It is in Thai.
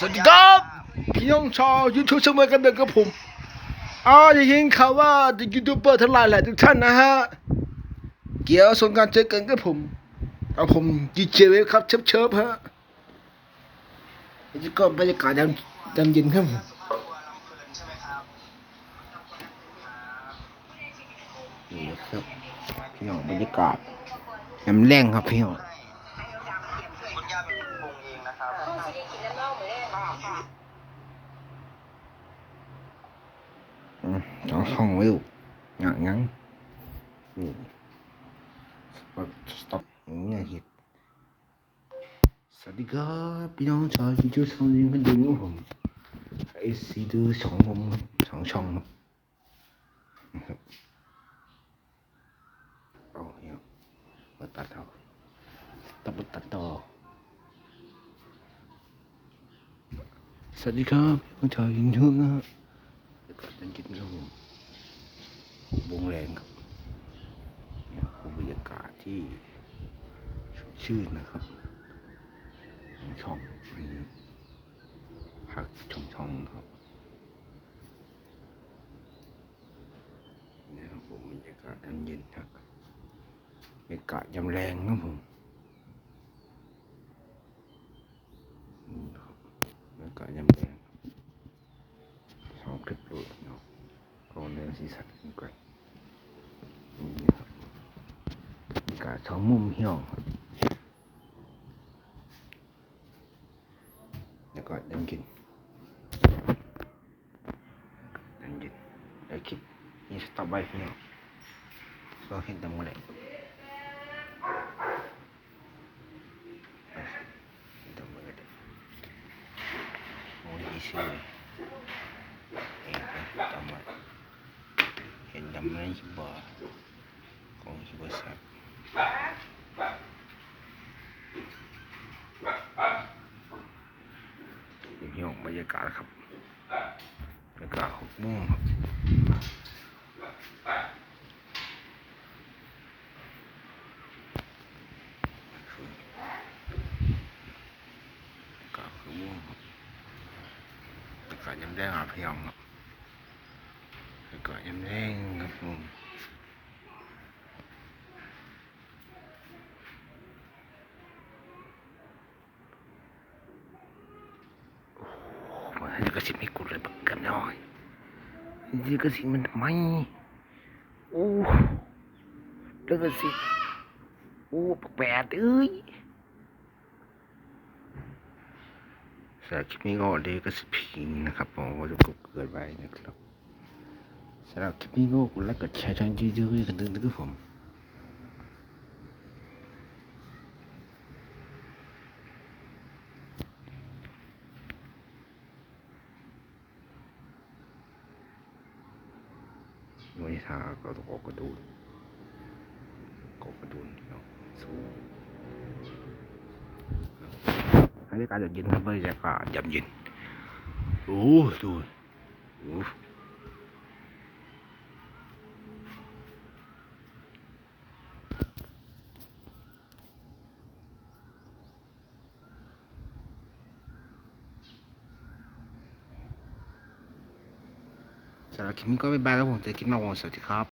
สวัสดีครับพี่น้องชาวยูทูบเสมอกันเดินกับผมอ๋อได้ยินข่าวว่ายูทูบเบอร์ทั้งหลายแหละทุกท่านนะฮะ เกี่ยวสงการเจอกันกับผมเอาผมดีเจเวฟครับเชิบเชิบฮะนี่ก็บรรยากาศยามยามเย็นครับนี่ครับพี่น้องบรรยากาศยามแรงครับพี่น้อง คุณย่าเป็นคนปรุงเอง นะครับอืมสองช่องวิวอย่างงั้นนี่สต็อปอย่างเงี้ยเห็ดสวัสดีครับพี่น้องชาวยูทูบช่องนี้กันดูนะผมไอซีดูสองมุมสองช่องนะครับเอาเนี่ยมาตัดเอาตัดตัดต่อ สวัสดีครับพี่น้ชาวยูทูบนะฮะแล้วก็จะกินครับผมวงแรงครับเนี่ยคือบรรยากาศที่สดชื่นนะครับของช่องนี้พักช่องช่องๆครับเนี่ยครับผมบรรยากาศยามเย็นครับบรรยากาศยามแรงครับผมนี่ครับบรรยา กาศยามแรงสองคลิปเลยเนาะก็เนื้อสีสันกันก่อนนี่ครับมีการสองมุมเหี่ยวครับแล้วก็ยังกินยังกินแล้วคลิปนี้สต็อปไว้พี่น้องก็เห็นตรงมาเลยตรงมาเลย โอ้ยชื่อเองครับจำไว้เห็นดำไม่ชิบะของชิบะสับพี่น้องบรรยากาศครับบรรยากาศหกโมงครับบรรยากาศหกโมงครับ อากาศยาม แรงอะพี่น้องครับอากาศยามแรงครับผมโอ้โหมันก็สิไม่กุดเลยบักกันน้อยนี่ก็สิมันทำไมโอ้แล้วก็สิโอ้แปักเอ้ย สำหรับคลิปนี้ก็เดก็สิพิงนะครับผมว่าจะกบเกิดไว้นะครับสำหรับคลิปนี้ก็กดไลค์กดแชร์ช่องยูทูบกันดึงนะครับผมวันทาก็ต้องกระดูกอกระดูนเนาะสู้ บรรยากาศเย็นครับบรรยากาศยามเย็นโอ้ดูโอ้สำหรับคลิปนี้ก็บ๊ายบายแล้วผมเจอคลิปหน้าวันสวัสดีครับ